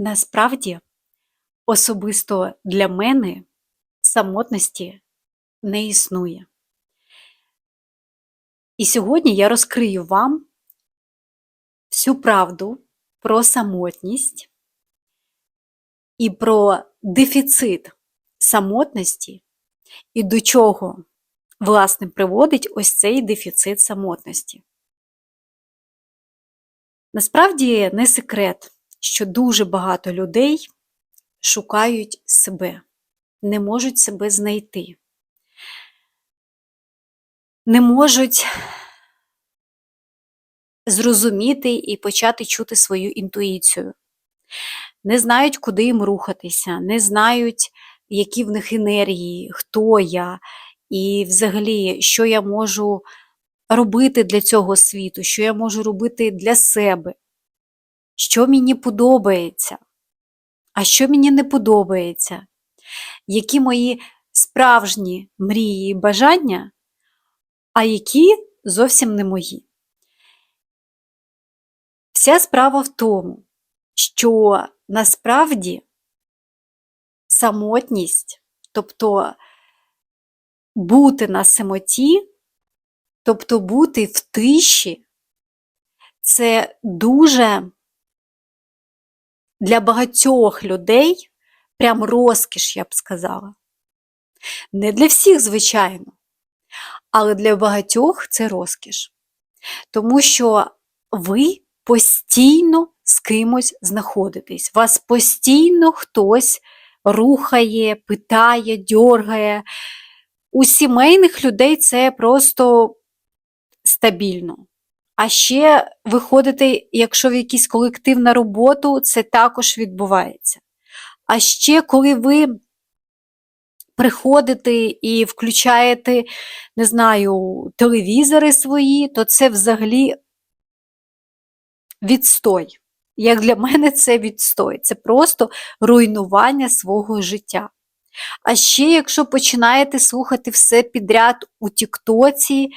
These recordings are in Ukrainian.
Насправді, особисто для мене самотності не існує. І сьогодні я розкрию вам всю правду про самотність і про дефіцит самотності, і до чого, власне, приводить ось цей дефіцит самотності. Насправді не секрет, що дуже багато людей шукають себе, не можуть себе знайти, не можуть зрозуміти і почати чути свою інтуїцію, не знають, куди їм рухатися, не знають, які в них енергії, хто я, і взагалі, що я можу робити для цього світу, що я можу робити для себе, що мені подобається, а що мені не подобається, які мої справжні мрії і бажання, а які зовсім не мої. Вся справа в тому, що насправді самотність, тобто бути на самоті, тобто бути в тиші, це дуже для багатьох людей прям розкіш, я б сказала. Не для всіх, звичайно, але для багатьох це розкіш. Тому що ви постійно з кимось знаходитесь, вас постійно хтось рухає, питає, дьоргає. У сімейних людей це просто стабільно. А ще виходити, якщо в якийсь колектив на роботу, це також відбувається. А ще, коли ви приходите і включаєте, не знаю, телевізори свої, то це взагалі відстой. Як для мене це відстой. Це просто руйнування свого життя. А ще, якщо починаєте слухати все підряд у Тіктоці,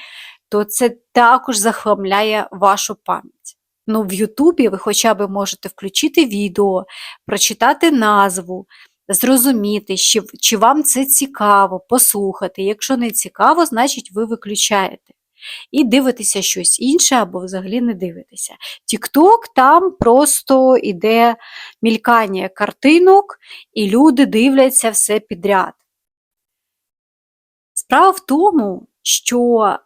то це також захламляє вашу пам'ять. Ну, в Ютубі ви хоча б можете включити відео, прочитати назву, зрозуміти, чи, чи вам це цікаво, послухати. Якщо не цікаво, значить ви виключаєте. І дивитеся щось інше або взагалі не дивитеся. Тікток там просто іде мількання картинок, і люди дивляться все підряд. Справа в тому, що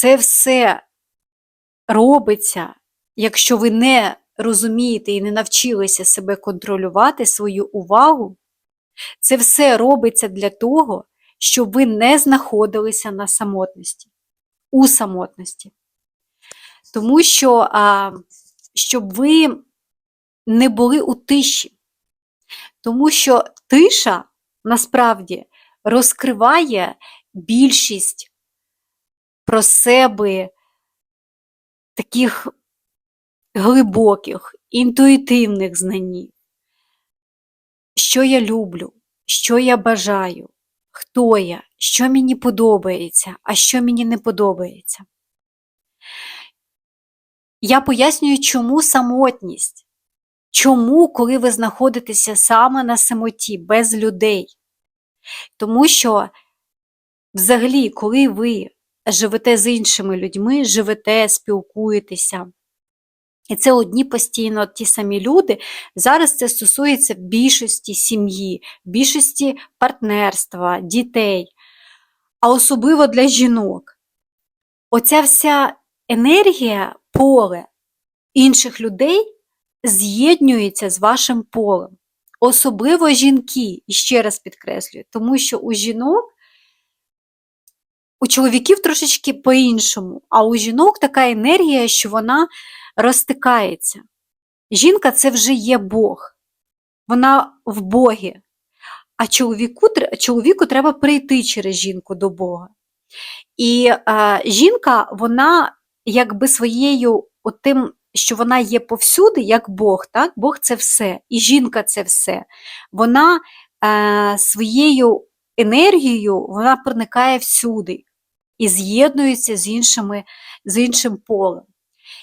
це все робиться, якщо ви не розумієте і не навчилися себе контролювати свою увагу, це все робиться для того, щоб ви не знаходилися на самотності, у самотності. Тому що, а, щоб ви не були у тиші. Тому що тиша насправді розкриває більшість про себе таких глибоких, інтуїтивних знань, що я люблю, що я бажаю, хто я, що мені подобається, а що мені не подобається. Я пояснюю, чому самотність. Чому, коли ви знаходитеся саме на самоті, без людей? Тому що, взагалі, коли ви живете з іншими людьми, живете, спілкуєтеся, і це одні постійно ті самі люди. Зараз це стосується більшості сім'ї, більшості партнерства, дітей, а особливо для жінок. Оця вся енергія, поле інших людей з'єднується з вашим полем. Особливо жінки, і ще раз підкреслюю, тому що у жінок, у чоловіків трошечки по-іншому, а у жінок така енергія, що вона розтикається. Жінка це вже є Бог, вона в Богі. А чоловіку чоловіку треба прийти через жінку до Бога. І е, жінка, вона якби своєю тим, що вона є повсюди, як Бог, так? Бог це все, і жінка це все. Вона е, своєю енергією вона проникає всюди і з'єднується з іншими, з іншим полем.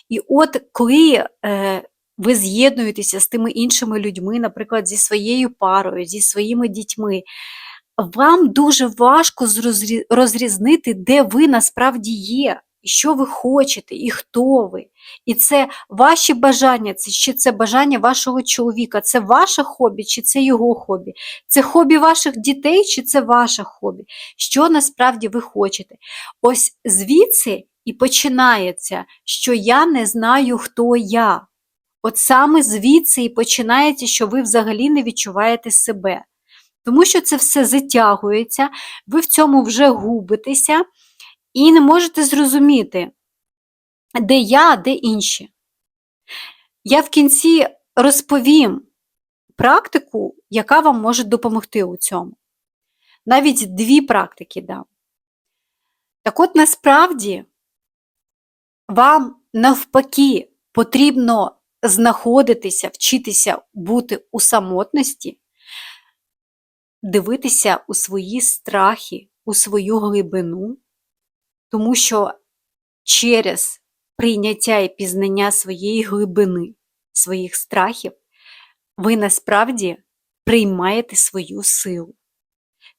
І от коли е, ви з'єднуєтеся з тими іншими людьми, наприклад, зі своєю парою, зі своїми дітьми, вам дуже важко розрізнити, де ви насправді є, що ви хочете, і хто ви. І це ваші бажання, це чи це бажання вашого чоловіка, це ваше хобі, чи це його хобі, це хобі ваших дітей, чи це ваше хобі. Що насправді ви хочете? Ось звідси і починається, що я не знаю, хто я. От саме звідси і починається, що ви взагалі не відчуваєте себе. Тому що це все затягується, ви в цьому вже губитеся і не можете зрозуміти, де я, де інші. Я в кінці розповім практику, яка вам може допомогти у цьому. Навіть дві практики дам. Так от насправді вам навпаки потрібно знаходитися, вчитися бути у самотності, дивитися у свої страхи, у свою глибину, тому що через прийняття і пізнання своєї глибини, своїх страхів, ви насправді приймаєте свою силу.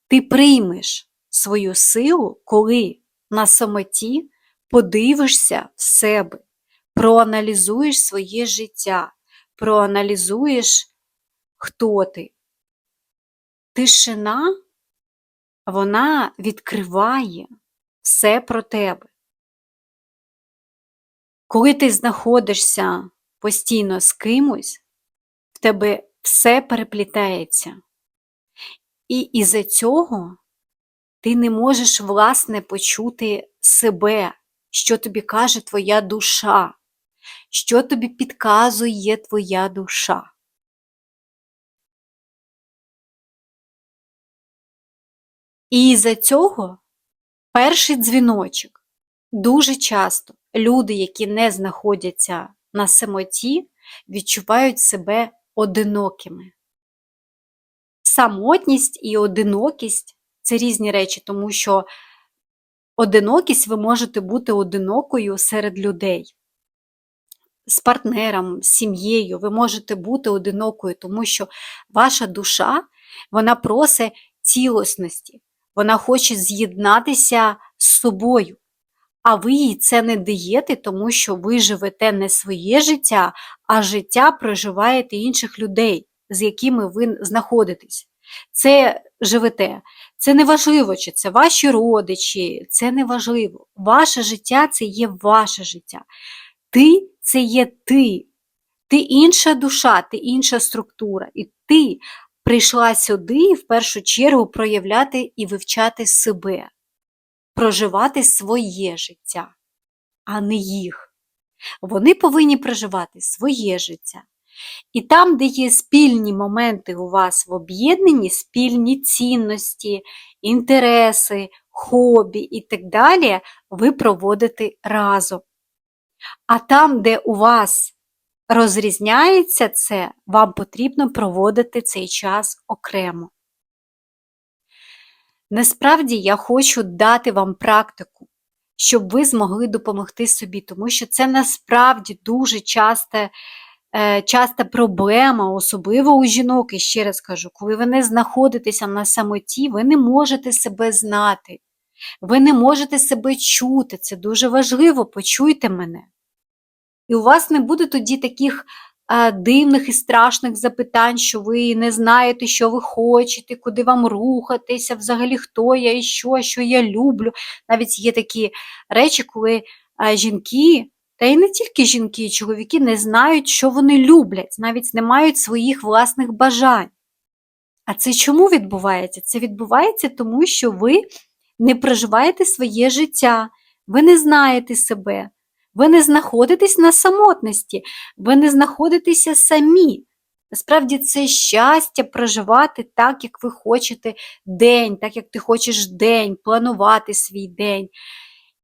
Ти приймеш свою силу, коли на самоті подивишся в себе, проаналізуєш своє життя, проаналізуєш, хто ти. Тишина, вона відкриває все про тебе. Коли ти знаходишся постійно з кимось, в тебе все переплітається. І із-за цього ти не можеш, власне, почути себе, що тобі каже твоя душа, що тобі підказує твоя душа. І із-за цього перший дзвіночок дуже часто люди, які не знаходяться на самоті, відчувають себе одинокими. Самотність і одинокість це різні речі, тому що одинокість ви можете бути одинокою серед людей. З партнером, з сім'єю ви можете бути одинокою, тому що ваша душа вона просить цілісності, вона хоче з'єднатися з собою. А ви їй це не даєте, тому що ви живете не своє життя, а життя проживаєте інших людей, з якими ви знаходитесь. Це живете. Це не важливо, чи це ваші родичі, це не важливо. Ваше життя це є ваше життя. Ти це є ти. Ти інша душа, ти інша структура. І ти прийшла сюди в першу чергу проявляти і вивчати себе проживати своє життя, а не їх. Вони повинні проживати своє життя. І там, де є спільні моменти у вас в об'єднанні, спільні цінності, інтереси, хобі і так далі, ви проводите разом. А там, де у вас розрізняється це, вам потрібно проводити цей час окремо. Насправді я хочу дати вам практику, щоб ви змогли допомогти собі, тому що це насправді дуже часта, е, часта проблема, особливо у жінок, і ще раз кажу, коли ви не знаходитеся на самоті, ви не можете себе знати, ви не можете себе чути. Це дуже важливо, почуйте мене. І у вас не буде тоді таких дивних і страшних запитань, що ви не знаєте, що ви хочете, куди вам рухатися, взагалі хто я і що, що я люблю. Навіть є такі речі, коли жінки, та й не тільки жінки, і чоловіки не знають, що вони люблять, навіть не мають своїх власних бажань. А це чому відбувається? Це відбувається тому, що ви не проживаєте своє життя, ви не знаєте себе. Ви не знаходитесь на самотності, ви не знаходитеся самі. Насправді це щастя проживати так, як ви хочете день, так як ти хочеш день, планувати свій день.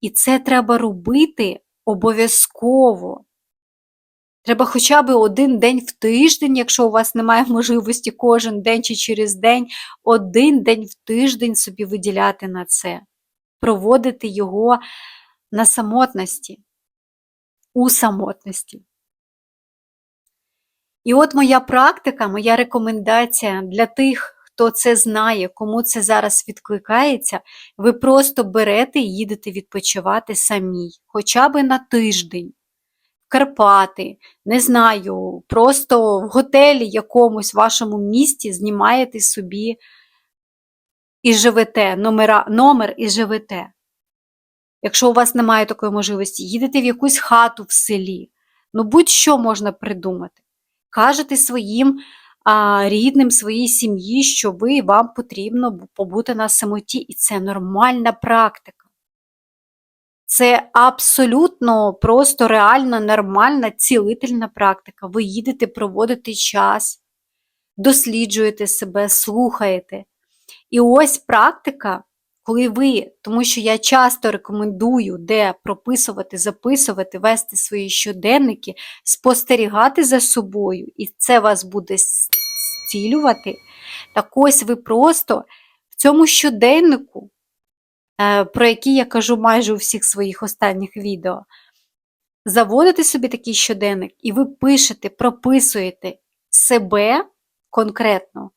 І це треба робити обов'язково. Треба хоча б один день в тиждень, якщо у вас немає можливості кожен день чи через день, один день в тиждень собі виділяти на це, проводити його на самотності у самотності. І от моя практика, моя рекомендація для тих, хто це знає, кому це зараз відкликається, ви просто берете і їдете відпочивати самі, хоча б на тиждень. Карпати, не знаю, просто в готелі якомусь вашому місті знімаєте собі і живете, номера, номер і живете. Якщо у вас немає такої можливості, їдете в якусь хату в селі. Ну, будь-що можна придумати. Кажете своїм а, рідним, своїй сім'ї, що ви вам потрібно побути на самоті, і це нормальна практика. Це абсолютно просто реальна, нормальна, цілительна практика. Ви їдете проводити час, досліджуєте себе, слухаєте. І ось практика, коли ви, тому що я часто рекомендую, де прописувати, записувати, вести свої щоденники, спостерігати за собою, і це вас буде зцілювати. Так ось ви просто в цьому щоденнику, е, про який я кажу майже у всіх своїх останніх відео, заводите собі такий щоденник, і ви пишете, прописуєте себе конкретно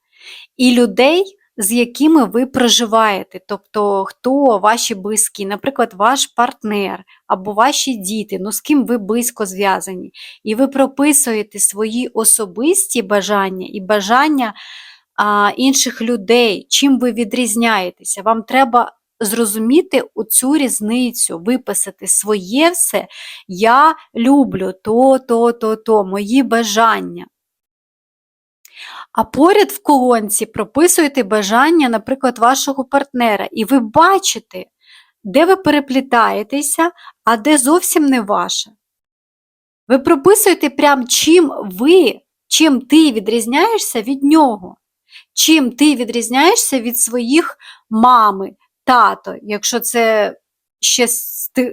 і людей, з якими ви проживаєте, тобто хто ваші близькі, наприклад, ваш партнер або ваші діти, ну з ким ви близько зв'язані, і ви прописуєте свої особисті бажання і бажання а, інших людей, чим ви відрізняєтеся. Вам треба зрозуміти оцю різницю, виписати своє все. Я люблю то, то, то, то, мої бажання. А поряд в колонці прописуєте бажання, наприклад, вашого партнера, і ви бачите, де ви переплітаєтеся, а де зовсім не ваше. Ви прописуєте прям, чим ви, чим ти відрізняєшся від нього, чим ти відрізняєшся від своїх мами, тато, якщо це ще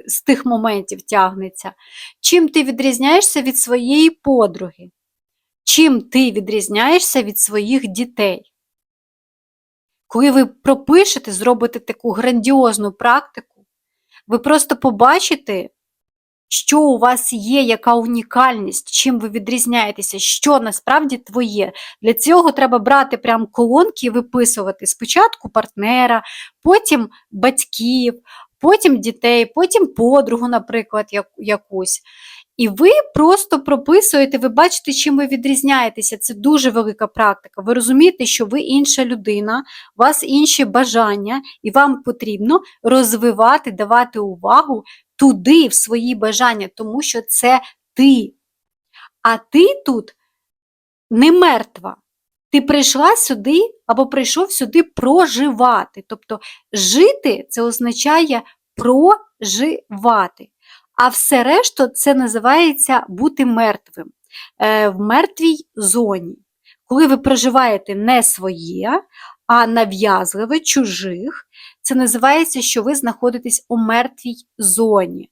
з тих моментів тягнеться, чим ти відрізняєшся від своєї подруги чим ти відрізняєшся від своїх дітей. Коли ви пропишете, зробите таку грандіозну практику, ви просто побачите, що у вас є, яка унікальність, чим ви відрізняєтеся, що насправді твоє. Для цього треба брати прям колонки і виписувати спочатку партнера, потім батьків, потім дітей, потім подругу, наприклад, якусь. І ви просто прописуєте, ви бачите, чим ви відрізняєтеся. Це дуже велика практика. Ви розумієте, що ви інша людина, у вас інші бажання, і вам потрібно розвивати, давати увагу туди, в свої бажання, тому що це ти. А ти тут не мертва. Ти прийшла сюди або прийшов сюди проживати. Тобто жити це означає проживати. А все решта це називається бути мертвим е, в мертвій зоні. Коли ви проживаєте не своє, а нав'язливе чужих, це називається, що ви знаходитесь у мертвій зоні.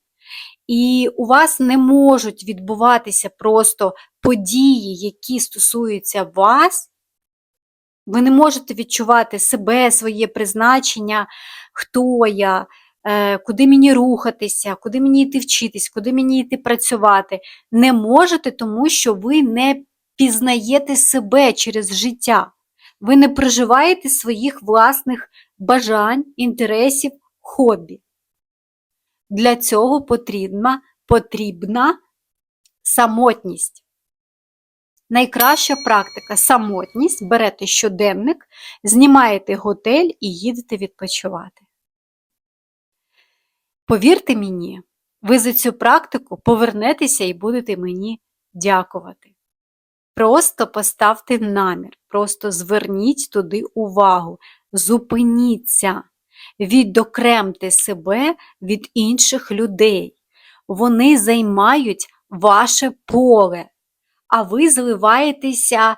І у вас не можуть відбуватися просто події, які стосуються вас. Ви не можете відчувати себе, своє призначення, хто я, куди мені рухатися, куди мені йти вчитись, куди мені йти працювати. Не можете, тому що ви не пізнаєте себе через життя. Ви не проживаєте своїх власних бажань, інтересів, хобі. Для цього потрібна, потрібна самотність. Найкраща практика самотність. Берете щоденник, знімаєте готель і їдете відпочивати. Повірте мені, ви за цю практику повернетеся і будете мені дякувати. Просто поставте намір, просто зверніть туди увагу, зупиніться, відокремте себе від інших людей. Вони займають ваше поле, а ви зливаєтеся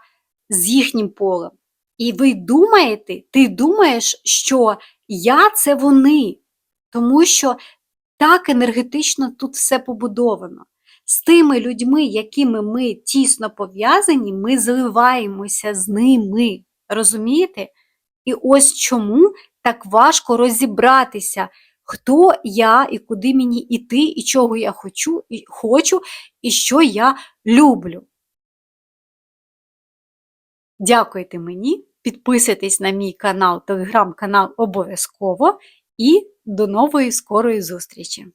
з їхнім полем. І ви думаєте, ти думаєш, що я це вони, тому що так енергетично тут все побудовано. З тими людьми, якими ми тісно пов'язані, ми зливаємося з ними. Розумієте? І ось чому так важко розібратися, хто я і куди мені йти, і чого я хочу, і хочу, і що я люблю. Дякуйте мені, підписуйтесь на мій канал, телеграм-канал обов'язково і до нової скорої зустрічі!